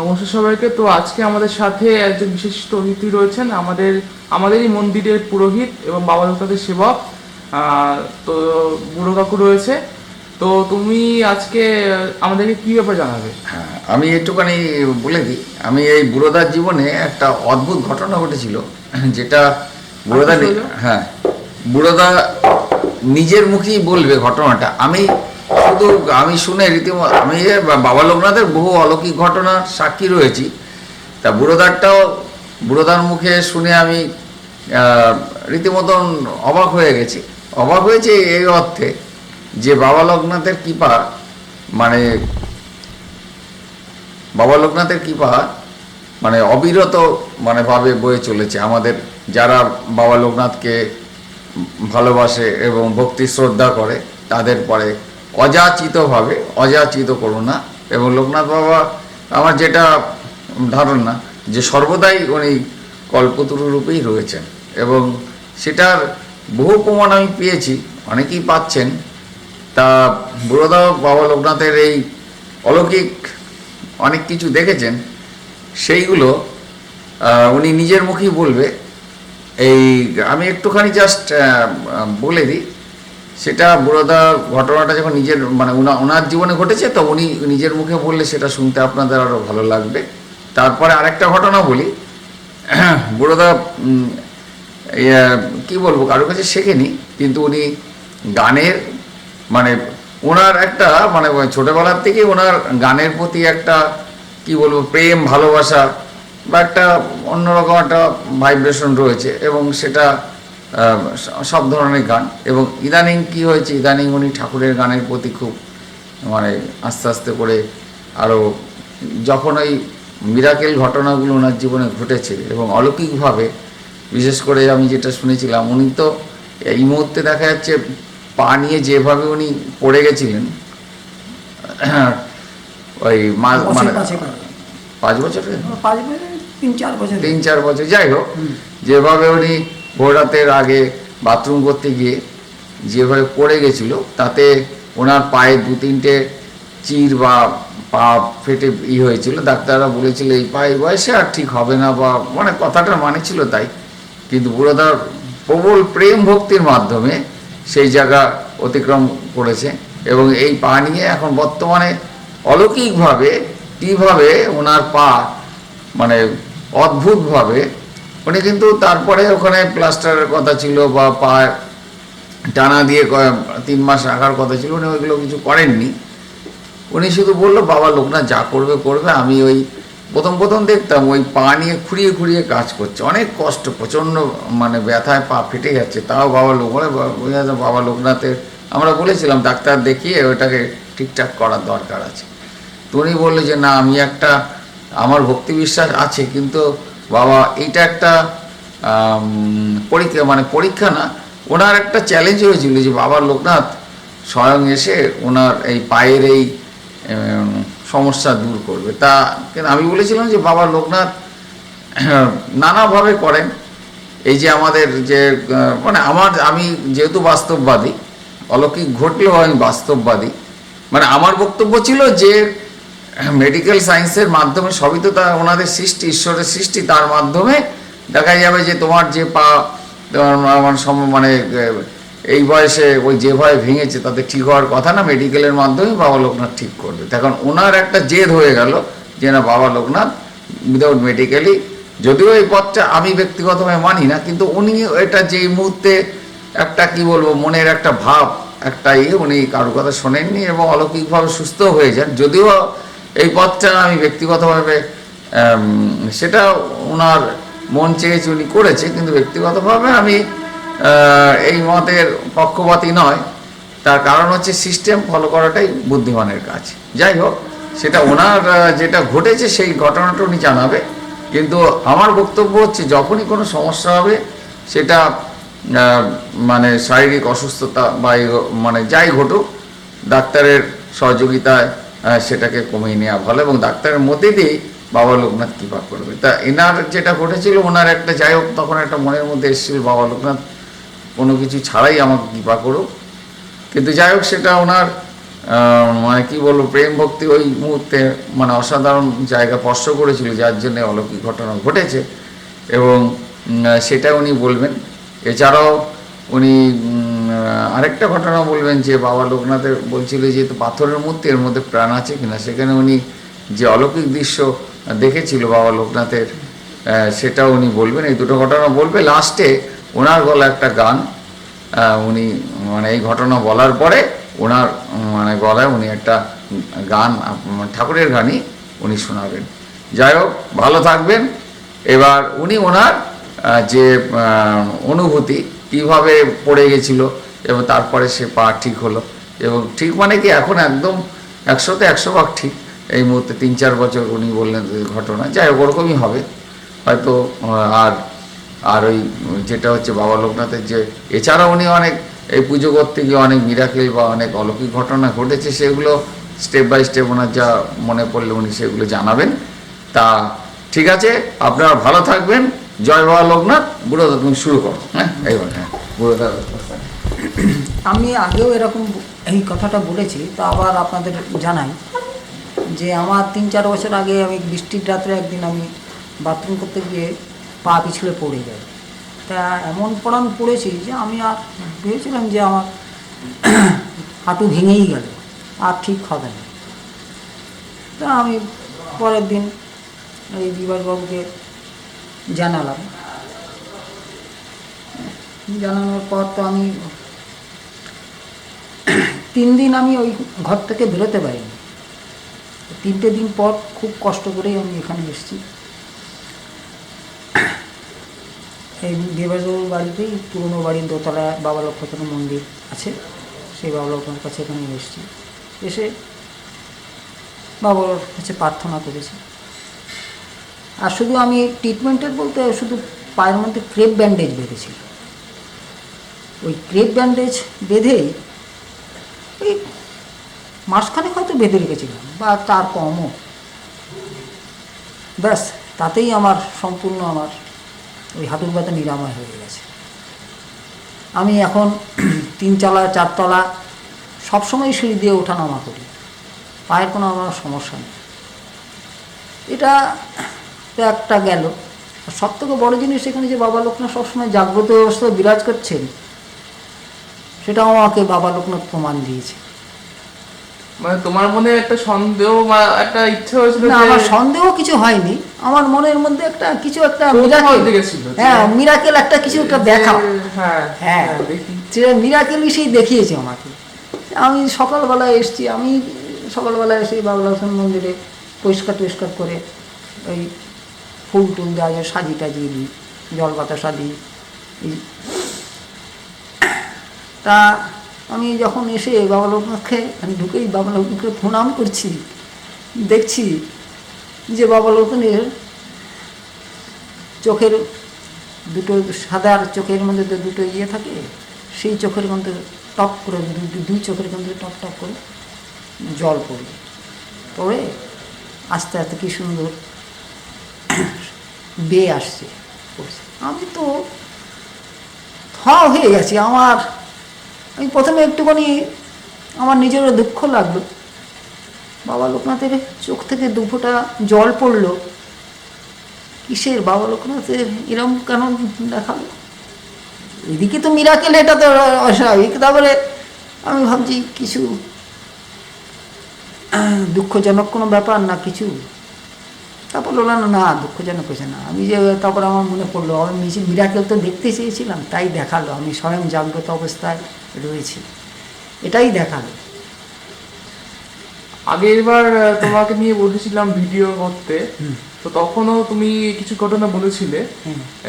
নমস্কার সবাইকে। তো আজকে আমাদের সাথে একজন বিশিষ্ট অতিথি রয়েছেন আমাদের আমাদেরই মন্দিরের পুরোহিত এবং বাবা লোকনাথের সেবক। তো বুড়ো কাকু রয়েছে। তো তুমি আজকে আমাদেরকে কি ব্যাপার জানাবে? হ্যাঁ আমি একটুখানি বলে দিই। আমি এই বুড়োদার জীবনে একটা অদ্ভুত ঘটনা ঘটেছিল যেটা বুড়োদা আচ্ছা, হ্যাঁ বুড়োদা নিজের মুখেই বলবে ঘটনাটা। আমি শুধু আমি শুনে রীতিমতো, আমি বাবা লোকনাথের বহু অলৌকিক ঘটনার সাক্ষী রয়েছি। তা বুড়োদারটাও, বুড়োদার মুখে শুনে আমি রীতিমতন অবাক হয়ে গেছি। অবাক হয়েছে এই অর্থে যে বাবা লোকনাথের কৃপা মানে বাবা লোকনাথের কৃপা মানে অবিরত মানে ভাবে বয়ে চলেছে আমাদের যারা বাবা লোকনাথকে ভালোবাসে এবং ভক্তি শ্রদ্ধা করে, তাদের পরে অযাচিতভাবে, অযাচিত করো না। এবং লোকনাথ বাবা, আমার যেটা ধারণা, যে সর্বদাই উনি কল্পতরু রূপেই রয়েছেন। এবং সেটার বহু প্রমাণ আমি পেয়েছি, অনেকেই পাচ্ছেন। তা বুড়োদা বাবা লোকনাথের এই অলৌকিক অনেক কিছু দেখেছেন, সেইগুলো উনি নিজের মুখেই বলবে। এই আমি একটুখানি জাস্ট বলে দিই সেটা বুড়োদা ঘটনাটা যখন নিজের মানে ওনার জীবনে ঘটেছে, তো উনি নিজের মুখে বললে সেটা শুনতে আপনাদের আরও ভালো লাগবে। তারপরে আরেকটা ঘটনা বলি। বুড়োদা কি বলব কারোর কাছে শেখেনি, কিন্তু উনি গানের মানে ওনার একটা মানে ছোটবেলার থেকে ওনার গানের প্রতি একটা, কি বলব, প্রেম, ভালোবাসা বা একটা অন্যরকম একটা ভাইব্রেশন রয়েছে এবং সেটা সব ধরনের গান। এবং ইদানিং কি হয়েছে ইদানিং উনি ঠাকুরের গানের প্রতি খুব মানে আস্তে আস্তে করে আরও যখন ওই মিরাকেল ঘটনাগুলো ওনার জীবনে ঘটেছে এবং অলৌকিকভাবে বিশেষ করে আমি যেটা শুনেছিলাম উনি তো এই মুহূর্তে দেখা যাচ্ছে পা নিয়ে যেভাবে উনি পড়ে গেছিলেন ওই মা- বছর মানে পাঁচ বছর। পাঁচ তিন চার বছর। তিন চার বছর যাই হোক যেভাবে উনি ভোর রাতের আগে বাথরুম করতে গিয়ে যেভাবে পড়ে গেছিল, তাতে ওনার পায়ে দু তিনটে চির বা পা ফেটে ই হয়েছিল। ডাক্তাররা বলেছিল, এই পায়ে বয়সে আর ঠিক হবে না বা মানে কথাটার মানে ছিল তাই। কিন্তু বুড়োদার প্রবল প্রেম ভক্তির মাধ্যমে সেই জায়গা অতিক্রম করেছে এবং এই পা নিয়ে এখন বর্তমানে অলৌকিকভাবে কীভাবে ওনার পা মানে অদ্ভুতভাবে উনি কিন্তু তারপরে ওখানে প্লাস্টারের কথা ছিল বা পা টানা দিয়ে তিন মাস রাখার কথা ছিল, উনি ওইগুলো কিছু করেননি। উনি শুধু বলল, বাবা লোকনাথ যা করবে করবে। আমি ওই প্রথম প্রথম দেখতাম ওই পা নিয়ে খুঁড়িয়ে খুঁড়িয়ে কাজ করছে। অনেক কষ্ট, প্রচণ্ড মানে ব্যথায় পা ফেটে যাচ্ছে। তাও বাবা লোক বাবা লোকনাথের আমরা বলেছিলাম, ডাক্তার দেখিয়ে ওটাকে ঠিকঠাক করার দরকার আছে। তো উনি বলল যে, না, আমি একটা, আমার ভক্তি বিশ্বাস আছে, কিন্তু বাবা, এইটা একটা পরীক্ষা মানে পরীক্ষা না, ওনার একটা চ্যালেঞ্জ হয়েছিল যে বাবা লোকনাথ স্বয়ং এসে ওনার এই পায়ের এই সমস্যা দূর করবে। তা আমি বলেছিলাম যে বাবা লোকনাথ নানাভাবে করেন। এই যে আমাদের যে মানে আমার, আমি যেহেতু বাস্তববাদী, অলৌকিক ঘটলেও আমি বাস্তববাদী মানে আমার বক্তব্য ছিল যে মেডিকেল সায়েন্সের মাধ্যমে সবই তো তা ওনাদের সৃষ্টি, ঈশ্বরের সৃষ্টি, তার মাধ্যমে দেখা যাবে যে তোমার যে পা, তোমার মানে মানে এই বয়সে ওই যে যেভাবে ভেঙেছে, তাতে ঠিক হওয়ার কথা না মেডিকেলের মাধ্যমে বাবা লোকনাথ ঠিক করবে। তখন ওনার একটা জেদ হয়ে গেল যে না, বাবা লোকনাথ উইদাউট মেডিকেলি যদিও এই পথটা আমি ব্যক্তিগতভাবে মানি না, কিন্তু উনি এটা যে মুহূর্তে একটা, কি বলব, মনের একটা ভাব, একটা ইয়ে উনি কারোর কথা শোনেননি এবং অলৌকিকভাবে সুস্থ হয়ে যান, যদিও এই পথটা আমি ব্যক্তিগতভাবে সেটা ওনার মন চেয়েছে উনি করেছে, কিন্তু ব্যক্তিগতভাবে আমি এই মতের পক্ষপাতী নয়। তার কারণ হচ্ছে সিস্টেম ফলো করাটাই বুদ্ধিমানের কাজ। যাই হোক, সেটা ওনার, যেটা ঘটেছে সেই ঘটনাটা উনি জানাবে। কিন্তু আমার বক্তব্য হচ্ছে, যখনই কোনো সমস্যা হবে, সেটা মানে শারীরিক অসুস্থতা বা মানে যাই ঘটুক, ডাক্তারের সহযোগিতায় সেটাকে কমিয়ে নেওয়া ভালো এবং ডাক্তারের মধ্যে দিয়েই বাবা লোকনাথ কৃপা করবে। তা এনার যেটা ঘটেছিল, ওনার একটা যাই হোক, তখন একটা মনের মধ্যে এসেছিল, বাবা লোকনাথ কোনো কিছু ছাড়াই আমাকে কৃপা করুক। কিন্তু যাই হোক, সেটা ওনার মানে কি বলব, প্রেম ভক্তি ওই মুহূর্তে মানে অসাধারণ জায়গা স্পর্শ করেছিল, যার জন্য অলৌকিক ঘটনা ঘটেছে এবং সেটা উনি বলবেন। এছাড়াও উনি আরেকটা ঘটনা বলবেন যে বাবা লোকনাথের বলছিল যে পাথরের মূর্তি এর মধ্যে প্রাণ আছে কিনা, সেখানে উনি যে অলৌকিক দৃশ্য দেখেছিল বাবা লোকনাথের সেটা উনি বলবেন। এই দুটো ঘটনা বলবে। লাস্টে ওনার গলা একটা গান উনি মানে এই ঘটনা বলার পরে ওনার মানে গলায় উনি একটা গান ঠাকুরের গানই উনি শোনাবেন। যাই হোক, ভালো থাকবেন। এবার উনি ওনার যে অনুভূতি, কীভাবে পড়ে গেছিল এবং তারপরে সে পা ঠিক হলো। এবং ঠিক মানে কি এখন একদম একশোতে একশো ভাগ ঠিক। এই মুহূর্তে তিন চার বছর উনি বললেন ঘটনা। যাই হোক, ওরকমই হবে। হয়তো আর আর ওই যেটা হচ্ছে বাবা লোকনাথের যে এছাড়া উনি অনেক এই পুজো করতে গিয়ে অনেক মিরাকেল বা অনেক অলৌকিক ঘটনা ঘটেছে, সেগুলো স্টেপ বাই স্টেপ ওনার যা মনে পড়লে উনি সেগুলো জানাবেন। তা ঠিক আছে, আপনারা ভালো থাকবেন। জয় বাবা লোকনাথ, বুড়ো তুমি শুরু করো। হ্যাঁ এইবার হ্যাঁ বুড়ো দাদা আমি আগেও এরকম এই কথাটা বলেছি, তো আবার আপনাদের জানাই যে আমার তিন চার বছর আগে আমি বৃষ্টির রাত্রে একদিন আমি বাথরুম করতে গিয়ে পা পিছলে পড়ে যাই। তা এমন পড়ান পড়েছি যে আমি আর ভেবেছিলাম যে আমার হাঁটু ভেঙেই গেল, আর ঠিক হবে না। তা আমি পরের দিন এই বিবাসবাবুকে জানালাম। জানানোর পর তো আমি তিন দিন আমি ওই ঘর থেকে বেরোতে পারিনি। তিনটে দিন পর খুব কষ্ট করেই আমি এখানে এসেছি। এই দেবাজবাবুর বাড়িতেই পুরনো বাড়ির দোতলা বাবা লক্ষ্মণ মন্দির আছে। সেই বাবা লক্ষ্মণের কাছে এখানে এসেছি। এসে বাবার কাছে প্রার্থনা করেছি। আর শুধু আমি ট্রিটমেন্টের বলতে শুধু পায়ের মধ্যে ক্রেপ ব্যান্ডেজ বেঁধেছিল ওই ক্রেপ ব্যান্ডেজ বেঁধেই ওই মাসখানেক হয়তো বেঁধে রেখেছিলাম, বা তার কমও। ব্যাস, তাতেই আমার সম্পূর্ণ আমার ওই হাঁটুর ব্যথা নিরাময় হয়ে গেছে। আমি এখন তিনতলা, চারতলা সবসময় সিঁড়ি দিয়ে ওঠা নামা করি। পায়ের কোনো আমার সমস্যা নেই। এটা তো একটা গেল। সব থেকে বড়ো জিনিস এখানে যে বাবা লোকনাথ সবসময় জাগ্রত অবস্থায় বিরাজ করছেন সেটাও আমাকে বাবা লোকনাথ প্রমাণ দিয়েছে। মানে তোমার মনে একটা সন্দেহ বা একটা ইচ্ছে হয়েছিল না আমার সন্দেহ কিছু হয়নি। আমার মনের মধ্যে একটা কিছু একটা হ্যাঁ মিরাকেল একটা কিছু একটা দেখা হ্যাঁ হ্যাঁ হ্যাঁ সেটা মিরাকেলই সেই দেখিয়েছে আমাকে। আমি সকালবেলায় এসেছি আমি সকালবেলায় এসে বাবুল হাসান মন্দিরে পরিষ্কার টরিষ্কার করে ওই ফুল টুল দেওয়া যায় সাজি টাজিয়ে দিই জল বাতাসা দিই। তা আমি যখন এসে বাবা লোকনাথকে আমি ঢুকেই বাবা লোকনাথকে প্রণাম করছি, দেখছি যে বাবা লোকনের চোখের দুটো সাদার চোখের মধ্যে তো দুটো ইয়ে থাকে, সেই চোখের মধ্যে টপ করে দুই চোখের মধ্যে টপ টপ করে জল পড়ে। পড়ে আস্তে আস্তে কী সুন্দর বেয়ে আসছে আমি তো থ হয়ে গেছি, আমার আমি প্রথমে একটুখানি আমার নিজেরও দুঃখ লাগল। বাবা লোকনাথের চোখ থেকে দুফোটা জল পড়ল। কিসের বাবা লোকনাথের? এরম কেন দেখাল? এদিকে তো মিরাকেল এটা তো অস্বাভাবিক। তারপরে আমি ভাবছি কিছু দুঃখজনক কোনো ব্যাপার না কিছু? তারপর বলল না না দুঃখজনক হয়েছে না। আমি যে তারপর আমার মনে পড়ল আমি মিছিল মিরাকেল তো দেখতে চেয়েছিলাম তাই দেখাল। আমি স্বয়ং জাগ্রত অবস্থায় রয়েছি। এটাই দেখাল। আগের বার তোমাকে নিয়ে বলেছিলাম ভিডিও করতে। তো তখনও তুমি কিছু ঘটনা বলেছিলে।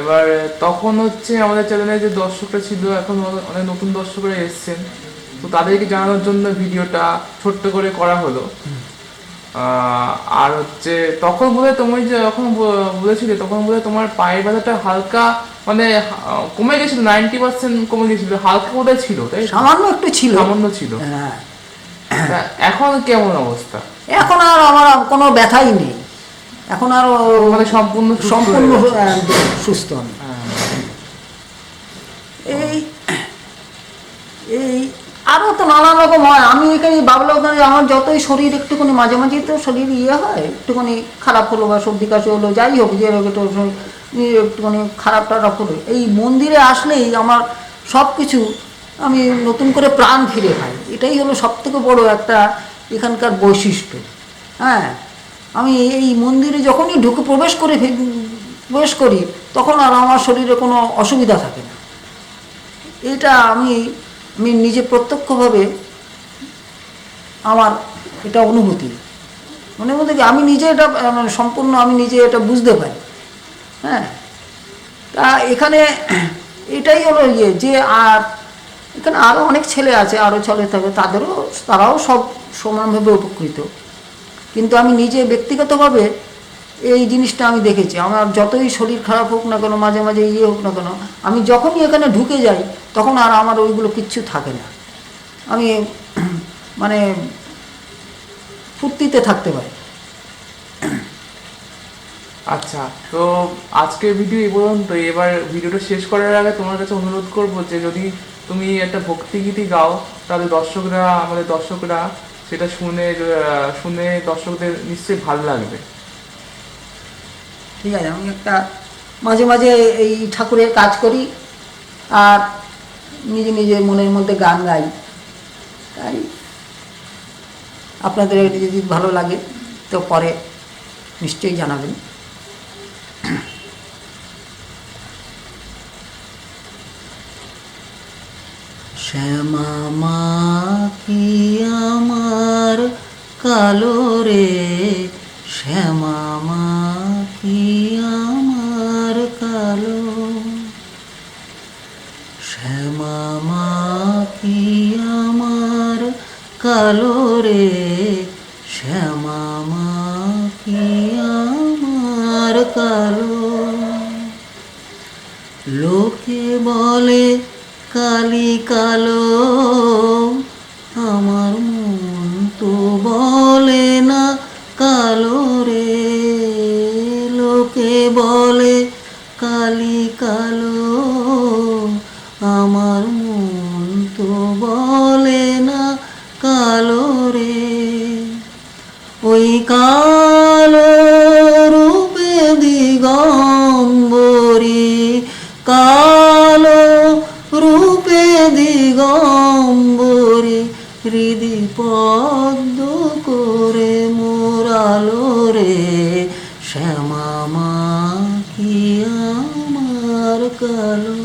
এবার তখন হচ্ছে আমাদের চ্যানেলে যে দর্শকরা ছিল এখন অনেক নতুন দর্শকরা এসেছেন। তো তাদেরকে জানানোর জন্য ভিডিওটা ছোট্ট করে করা হলো। আর হচ্ছে তখন বোধহয় তুমি যে যখন বলেছিলে তখন বোধহয় তোমার পায়ের ব্যথাটা হালকা মানে কমে গেছিল নাইনটি পার্সেন্ট কমে গেছিল হালকা বোধহয় ছিল তাই সামান্য একটু ছিল। সামান্য ছিল। হ্যাঁ। এখন কেমন অবস্থা? এখন আর আমার কোনো ব্যথাই নেই। এখন আর মানে সম্পূর্ণ সম্পূর্ণ হয়ে সুস্থ আমি। হ্যাঁ। এই এই আরও তো নানান রকম হয়। আমি এখানে না আমার যতই শরীর একটুখানি মাঝে মাঝেই তো শরীর ইয়ে হয়, একটুখানি খারাপ হলো বা সর্দি কাশি হলো, যাই হোক, যে ইয়ে একটুখানি খারাপ টারাপ হলো। এই মন্দিরে আসলেই আমার সব কিছু আমি নতুন করে প্রাণ ফিরে পাই। এটাই হলো সব থেকে বড় একটা এখানকার বৈশিষ্ট্য। হ্যাঁ আমি এই মন্দিরে যখনই ঢুকে প্রবেশ করে প্রবেশ করি, তখন আর আমার শরীরে কোনো অসুবিধা থাকে না। এটা আমি আমি নিজে প্রত্যক্ষভাবে আমার এটা অনুভূতি। মনে মধ্যে আমি নিজে এটা মানে সম্পূর্ণ আমি নিজে এটা বুঝতে পারি। হ্যাঁ? তা এখানে এটাই হলো ইয়ে যে আর এখানে আরও অনেক ছেলে আছে আরও ছেলে থাকে, তাদেরও, তারাও সব সমানভাবে উপকৃত। কিন্তু আমি নিজে ব্যক্তিগতভাবে এই জিনিসটা আমি দেখেছি। আমার যতই শরীর খারাপ হোক না কেন, মাঝে মাঝে ইয়ে হোক না কেন, আমি যখনই এখানে ঢুকে যাই, তখন আর আমার ওইগুলো কিচ্ছু থাকে না। আমি মানে ফুর্তিতে থাকতে পারি। আচ্ছা তো আজকের ভিডিও এই পর্যন্ত। এবার ভিডিওটা শেষ করার আগে তোমার কাছে অনুরোধ করব যে, যদি তুমি একটা ভক্তিগীতি গাও, তাহলে দর্শকরা, আমাদের দর্শকরা সেটা শুনে শুনে দর্শকদের নিশ্চয়ই ভালো লাগবে। ঠিক আছে, আমি একটা মাঝে মাঝে এই ঠাকুরের কাজ করি আর নিজে নিজে মনের মধ্যে গান গাই। তাই আপনাদের এটা যদি ভালো লাগে তো পরে নিশ্চয়ই জানাবেন। শ্যামা মা কি আমার কালো রে, শ্যামা লোকে বলে কালি কালো, আমার মন তো বলে না কালো রে। লোকে বলে কালি কালো, আমার মন তো বলে না কালো রে। ওই কালো পদ্ম করে মোরালো রে শ্যামা মা কি আমার কালো?